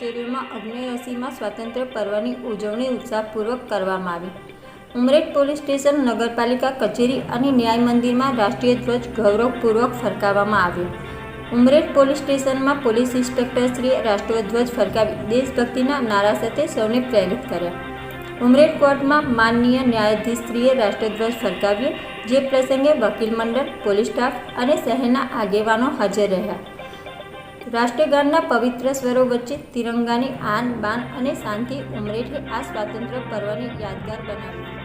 કચેરીઓમાં અગ્નેયસીમાં સ્વાતંત્ર્ય પર્વની ઉજવણી ઉત્સાહપૂર્વક કરવામાં આવી. ઉમરેઠ પોલીસ સ્ટેશન, નગરપાલિકા કચેરી અને ન્યાય મંદિરમાં રાષ્ટ્રીય ધ્વજ ગૌરવપૂર્વક ફરકાવવામાં આવ્યો. ઉમરેઠ પોલીસ સ્ટેશનમાં પોલીસ ઇન્સ્પેક્ટરશ્રીએ રાષ્ટ્રધ્વજ ફરકાવી દેશભક્તિના નારા સાથે સૌને પ્રેરિત કર્યા. ઉમરેઠ કોર્ટમાં માનનીય ન્યાયાધીશશ્રીએ રાષ્ટ્રધ્વજ ફરકાવ્યો, જે પ્રસંગે વકીલ મંડળ, પોલીસ સ્ટાફ અને શહેરના આગેવાનો હાજર રહ્યા. રાષ્ટ્રગાનના પવિત્ર સ્વરો વચ્ચે તિરંગાની આન, બાન અને શાંતિ ઉમરેઠે આ સ્વાતંત્ર્ય પર્વને યાદગાર બનાવ્યું